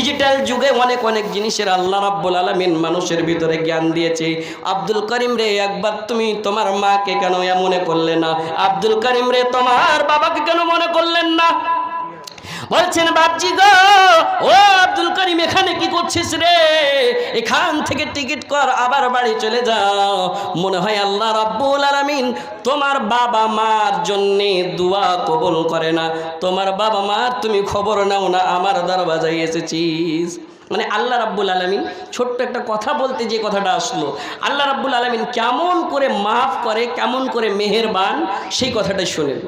Digital যুগে অনেক অনেক জিনিসের আল্লাহ রাব্বুল আলামিন মানুষের ভিতরে জ্ঞান দিয়েছে। আব্দুল করিম রে, একবার তুমি তোমার মাকে কেন মনে করলে না? আব্দুল করিম রে, তোমার বাবাকে কেন মনে করলেন না? বলছেন, বাপজি গো, ও আব্দুল করিম, এখানে কি করছিস রে? এখান থেকে টিকিট কর, আবার বাড়ি চলে যাও। মনে হয় আল্লাহ রাব্বুল আলামিন তোমার বাবা মার জন্যে দোয়া কবুল করে না। তোমার বাবা মার তুমি খবর নাও না, আমার দরবাজায় এসেছিস। মানে আল্লাহ রাব্বুল আলমিন ছোট্ট একটা কথা বলতে যে কথাটা আসলো। আল্লাহ রাব্বুল আলমিন কেমন করে মাফ করে, কেমন করে মেহেরবান, সেই কথাটা শোনেন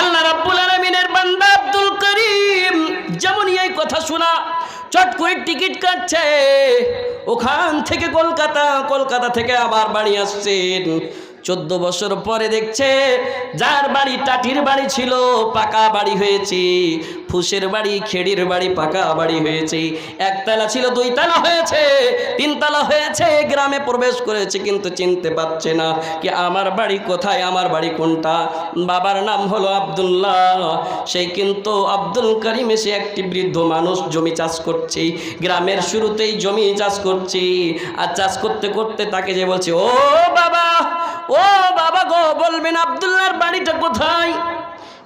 আল্লাহ রাব্বুল আলমিনের বান্দা আব্দুল করিম যেমন এই কথা শোনা চট করে টিকিট কাটছে। ওখান থেকে কলকাতা কলকাতা থেকে আবার বাড়ি আসছেন। চোদ্দ বছর পরে দেখছে যার বাড়ি টাটির বাড়ি ছিল, পাকা বাড়ি হয়েছে। ফুসের বাড়ি, খেড়ির বাড়ি, পাকা বাড়ি হয়েছে। একতলা ছিল, দুইতলা হয়েছে, তিনতলা হয়েছে, গ্রামে প্রবেশ করেছে, কিন্তু চিনতে পারছে না কি আমার বাড়ি কোথায়, আমার বাড়ি কোনটা। বাবার নাম হলো আব্দুল্লাহ। সেই কিন্তু আব্দুল করিম এসে একটি বৃদ্ধ মানুষ জমি চাষ করছে। গ্রামের শুরুতেই জমি চাষ করছে। আর চাষ করতে করতে তাকে যে বলছে, ও বাবা ও বাবা গো, বলবেন আবদুল্লার বাড়িটা কোথায়?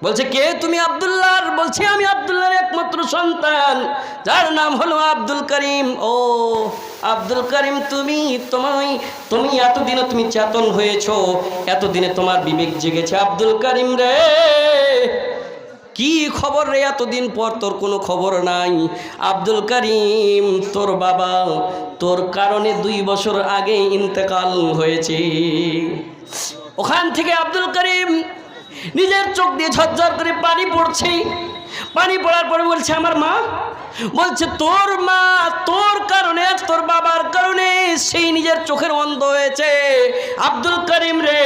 বলছে, কে তুমি আবদুল্লাহ বলছে, আমি আব্দুল্লাহর একমাত্র সন্তান। যার নাম হলো আব্দুল করিম। ও, আব্দুল করিম, তুমি, তোমায়, তুমি এতদিনে তুমি চেতন হয়েছো। এতদিনে তোমার বিবেক জেগেছে। আব্দুল করিম রে কি খবর রে এতদিন পর? তোর কোনো খবর নাই। আব্দুল করিম, তোর বাবা, তোর কারণে দুই বছর আগে ইন্তেকাল হয়েছে। ওখান থেকে আব্দুল করিম নিজের চোখ দিয়ে ঝরঝর করে পানি পড়ছে। পানি পড়ার পরে বলছে, আমার মা? বলছে, তোর মা তোর কারণে, তোর বাবার কারণে সেই নিজের চোখের অন্ধ হয়েছে। আব্দুল করিম রে,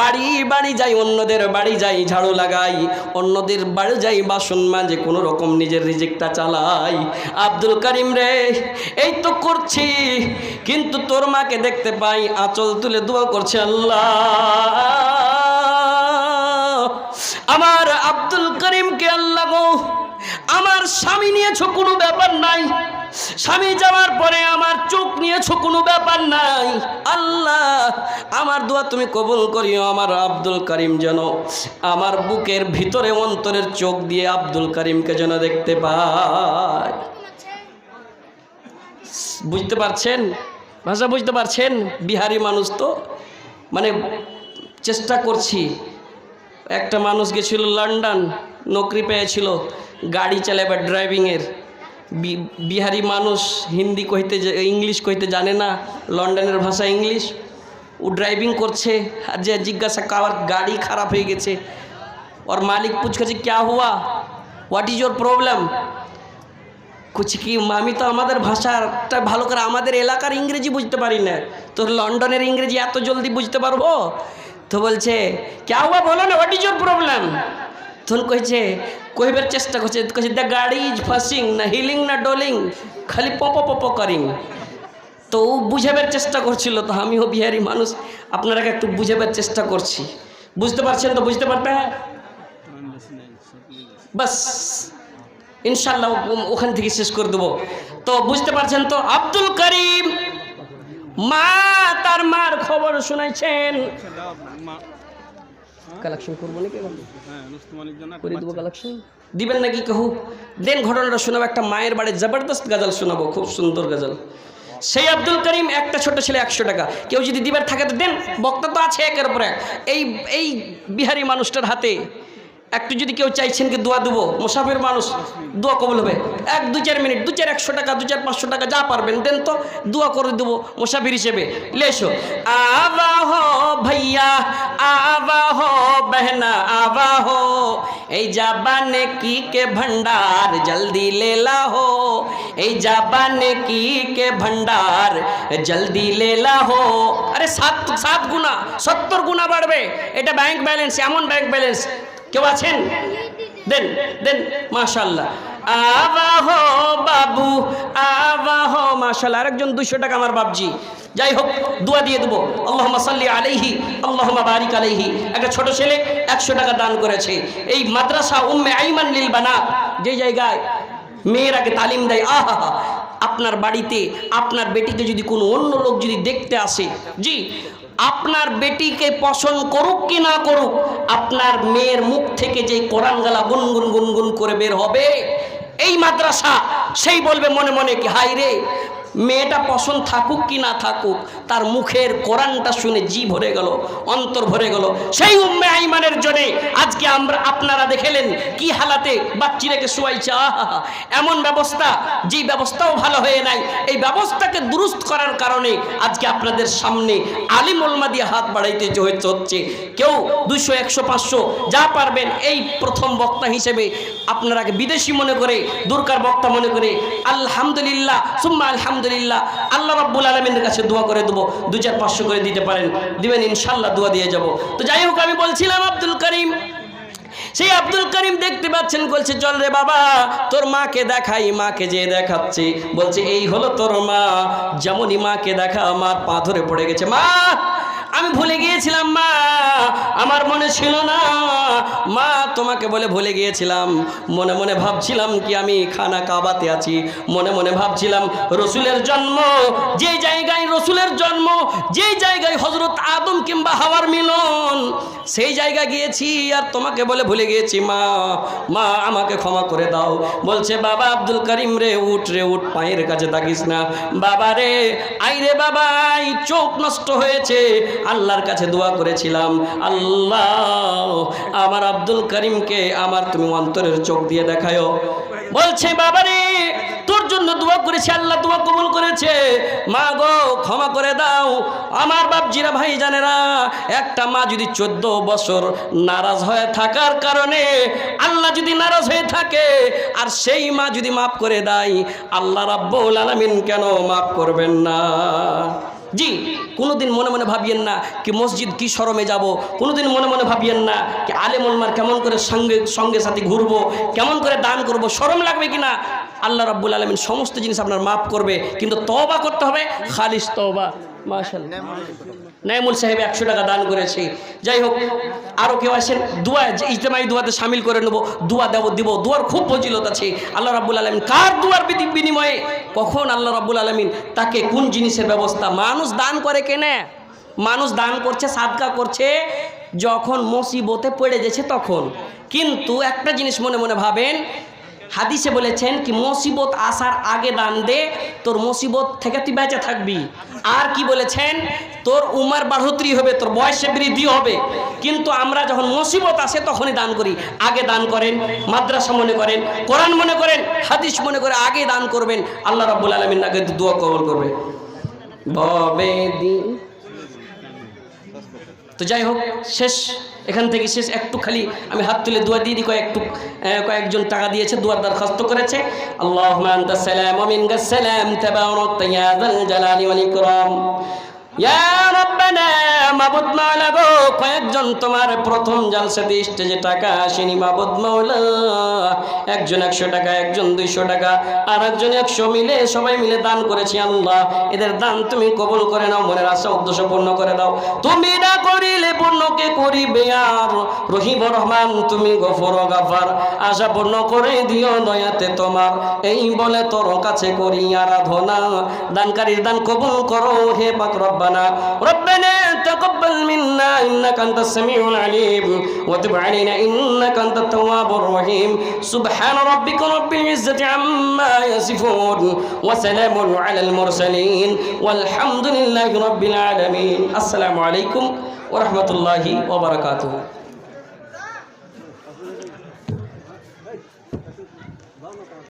বাড়ি বাড়ি যাই, অন্যদের বাড়ি যাই, ঝাড়ু লাগাই, অন্যদের বাড়ি যাই, বাসন মাঝে কোনো রকম নিজের রিজেক্টটা চালাই। আব্দুল করিম রে, এই তো করছি, কিন্তু তোর মাকে দেখতে পাই, আঁচল তুলে দোয়া করছে আল্লাহ। আমার আব্দুল আমার স্বামী নিয়েছো কোনো ব্যাপার নাই। স্বামী যাওয়ার পরে আমার চোখ নিয়েছো কোনো ব্যাপার নাই। আল্লাহ, আমার দোয়া তুমি কবুল করিও, আমার আব্দুল করিম যেন আমার বুকের ভিতরে অন্তরের চোখ দিয়ে আব্দুল করিমকে যেন দেখতে পায়। বুঝতে পারছেন? ভাষা বুঝতে পারছেন? বিহারি মানুষ তো। মানে চেষ্টা করছি। একটা মানুষ গেছিল লন্ডন, নৌকরি পেয়েছিল। গাড়ি চালায় বা ড্রাইভিংয়ের বিহারি মানুষ হিন্দি কইতে ইংলিশ কইতে জানে না, লন্ডনের ভাষা ইংলিশ। ও ড্রাইভিং করছে, আর যে জিজ্ঞাসা কার গাড়ি খারাপ হয়ে গেছে। ওর মালিক পুছকাছে ক্যা হুয়া? হোয়াট ইজ ইয়োর প্রবলেম কুচি কি, আমি তো আমাদের ভাষাটা ভালো করে আমাদের এলাকার ইংরেজি বুঝতে পারি না। তোর লন্ডনের ইংরেজি এত জলদি বুঝতে পারব? তো বলছে, ক্যা হুয়া? বলো না হোয়াট ইজ ইয়োর প্রবলেম তখন কইছে কইবার চেষ্টা করছে কইছে দ্য গাড়ি ইজ ফাসিং না হিলিং না ডোলিং খালি পপ পপ করিং তো ও বুঝাবার চেষ্টা করছিল তো আমিও বিহারি মানুষ আপনারাকে একটু বুঝাবার চেষ্টা করছি বুঝতে পারছেন তো বুঝতে পারতে হ্যাঁ বাস ইনশাল্লাহ ওখান থেকে শেষ করে দেবো তো বুঝতে পারছেন তো আব্দুল করিম মা তার মার খবর শুনাইছেন কালেকশন করব নাকি এবার? করে দেবো কালেকশন দিবেন নাকি কাহু? দেন ঘটনাটা শোনাবো একটা মায়ের বাড়ি জবরদস্ত গাজাল শোনাবো খুব সুন্দর গাজাল। সেই আব্দুল করিম একটা ছোট ছেলে একশো টাকা। কেউ যদি দিবার থাকে তো দেন বক্তা তো আছে একের পর এক। এই এই বিহারি মানুষটার হাতে একটু যদি কেউ চাইছেন কি দোয়া দেবো? মুসাফির মানুষ, দোয়া কবল হবে। এক, দু, চার মিনিট, দু, চার, একশো টাকা, দু, চার, পাঁচশো টাকা যা পারবেন দেন তো, দোয়া করে দেবো মুসাফির হিসেবে। লেসো আবাহ ভাইয়া আবাহ বেহনা আবাহ আবা হো। এই জাবানে কি কে ভান্ডার? জলদি লেলা হো এই জাবানে কি কে ভান্ডার? জলদি লেলা হো আরে সাত সাত গুণা, সত্তর গুণা বাড়বে। এটা ব্যাংক ব্যালেন্স এমন ব্যাংক ব্যালেন্স কেউ আছেন? দেন দেন মাশাল্লাহ আবা হো বাবু, আবা হো মাশাল্লাহ আরেকজন দুশো টাকা আমার বাবজি যাই হোক, দোয়া দিয়ে দেবো। আল্লাহ সাল্লি আলাইহি আল্লাহ বারিক আলাইহি। একটা ছোট ছেলে একশো টাকা দান করেছে। এই মাদ্রাসা উম্মে আইমান লিল বানা যে জায়গায় মেয়েরাকে তালিম দেয় আহা আপনার বাড়িতে, আপনার বেটিকে যদি কোনো অন্য লোক যদি দেখতে আসে, জি আপনার বেটিকে পছন্দ করুক কি না করুক, আপনার মেয়ের মুখ থেকে যে কোরআন গালা গুনগুন গুনগুন করে বের হবে, এই মাদ্রাসা, সেই বলবে মনে মনে কি হাই রে মেয়েটা পছন্দ থাকুক কি না থাকুক, তার মুখের কোরআনটা শুনে জি ভরে গেল, অন্তর ভরে গেল। সেই উম্মে আইমানের জন্যে আজকে আমরা আপনারা দেখেলেন কি হালাতে বাচ্চিরাকে শোয়াইছে আহা এমন ব্যবস্থা, যে ব্যবস্থাও ভালো হয়ে নাই। এই ব্যবস্থাকে দুরুস্ত করার কারণে আজকে আপনাদের সামনে আলিম ওলমা দিয়ে হাত বাড়াইতে হচ্ছে। কেউ দুশো একশো, পাঁচশো, যা পারবেন এই প্রথম বক্তা হিসেবে আপনারাকে বিদেশি মনে করে দুর্গার বক্তা মনে করে, আলহামদুলিল্লাহ, সুম্মা আলহামদুলিল্লাহ আল্লাহ রাব্বুল আলমিনের কাছে দোয়া করে দেবো দু চার পাঁচশো করে দিতে পারেন, দিবেন ইনশাল্লাহ দোয়া দিয়ে যাব। তো যাই হোক, আমি বলছিলাম আব্দুল করিম, সেই আব্দুল করিম দেখতে পাচ্ছেন, বলছে, চল রে বাবা, তোর মাকে দেখাই, মাকে যে দেখাচ্ছে। বলছে, এই হলো তোর মা, যেমনই মাকে দেখা আমার পা ধরে পড়ে গেছে। মা আমি ভুলে গিয়েছিলাম, মা। আমার মনে ছিল না। মা, তোমাকে বলে ভুলে গিয়েছিলাম। মনে মনে ভাবছিলাম কি আমি খানা কাবাতে আছি। মনে মনে ভাবছিলাম রসুলের জন্ম যে জায়গায় রসুলের জন্ম যে জায়গায় হজরত আদম কিংবা হাওয়ার মিলন, সেই জায়গা গিয়েছি আর তোমাকে বলে ভুলে গিয়েছি, মা মা, আমাকে ক্ষমা করে দাও। বলছে, বাবা আব্দুল করিম রে, উঠ রে, উঠ, পায়ের কাছে থাকিস না। বাবা রে আই রে বাবাই চোখ নষ্ট হয়েছে। আল্লাহর কাছে দোয়া করেছিলাম, আল্লাহ, আমার আব্দুল করিমকে আমার তুমি অন্তরের চোখ দিয়ে দেখায়ও বলছে, বাবা রে করেছে, আল্লাহ দোয়া কবুল করেছে। মা গো, ক্ষমা করে দাও। আমার বাপজিরা ভাই জানেরা একটা মা যদি চোদ্দ বছর নারাজ হয়ে থাকার কারণে আল্লাহ যদি নারাজ হয়ে থাকে, আর সেই মা যদি মাফ করে দেয়, আল্লাহ রাব্বুল আলামিন কেন মাফ করবেন না? জি, কোনোদিন মনে মনে ভাবিয়েন না কি মসজিদ কি শরমে যাব। কোনোদিন মনে মনে ভাবিয়েন না কি আলেম ওলমার কেমন করে সঙ্গে সঙ্গে সাথে ঘুরবো, কেমন করে দান করব শরম লাগবে কি না আল্লাহ রাব্বুল আলমিন সমস্ত জিনিস আপনার মাফ করবে, কিন্তু তওবা করতে হবে খালিস মাশাল্লাহ নাইমুল সাহেব একশো টাকা দান করেছে। যাই হোক আরও কেউ আসেন দোয়া ইজতেমাই দোয়াতে সামিল করে নেব, দোয়া দেব, দিব। দোয়ার খুব ফজিলত আছে। আল্লাহ রাব্বুল আলমিন কার দোয়ার বিনিময়ে কখন আল্লাহ রাব্বুল আলমিন তাকে কোন জিনিসের ব্যবস্থা, মানুষ দান করে কেনে? মানুষ দান করছে, সাদকা করছে, যখন মুসিবতে পড়ে গেছে তখন। কিন্তু একটা জিনিস মনে মনে ভাবেন হাদিসে বলেছেন কি, মুসিবত আসার আগে দান দে, তোর মুসিবত থেকে তুই বেঁচে থাকবি। আর কি বলেছেন, তোর উমার বাঢ়ত্রি হবে, তোর বয়সে বৃদ্ধি হবে। কিন্তু আমরা যখন মুসিবত আসে, তখনই দান করি। আগে দান করেন, মাদ্রাসা মনে করেন, কোরআন মনে করেন, হাদিস মনে করে আগে দান করবেন। আল্লাহ রাব্বুল আলমিন আগে দোয়া কবল করবে। ভবে দিন। তো যাই হোক, শেষ। এখান থেকে শেষ একটু খালি আমি হাত তুলে দোয়া দিয়ে দিই কয়েকটু কয়েকজন টাকা দিয়েছে, দোয়ার দরখাস্ত করেছে। আল্লাহ সালাম কয়েকজন তোমার প্রথম জালসাতে স্টেজে টাকা আসেনি, মাবুদ মাওলা। একজন একশো টাকা, একজন দুইশো টাকা আর একজন একশো মিলে, সবাই মিলে দান করেছি আল্লাহ। এদের দান তুমি কবুল করে নাও, মনের আশা উদ্দেশ্য পূর্ণ করে দাও। তুমি না করিলে পূর্ণকে করিবে আর? রহিম রহমান, তুমি গফর গাফার। আশা পূর্ণ করে দিও দয়াতে তোমার। এই বলে তোর কাছে করি আরাধনা। দানকারীর দান কবুল করো, হে পাক রব্বানা ربنا. ربنا تقبل منا إنك أنت السميع العليم. وتب علينا إنك أنت التواب الرحيم. سبحان ربك رب العزة عما يصفون. وسلام على المرسلين. والحمد لله رب العالمين. السلام عليكم ورحمة الله وبركاته.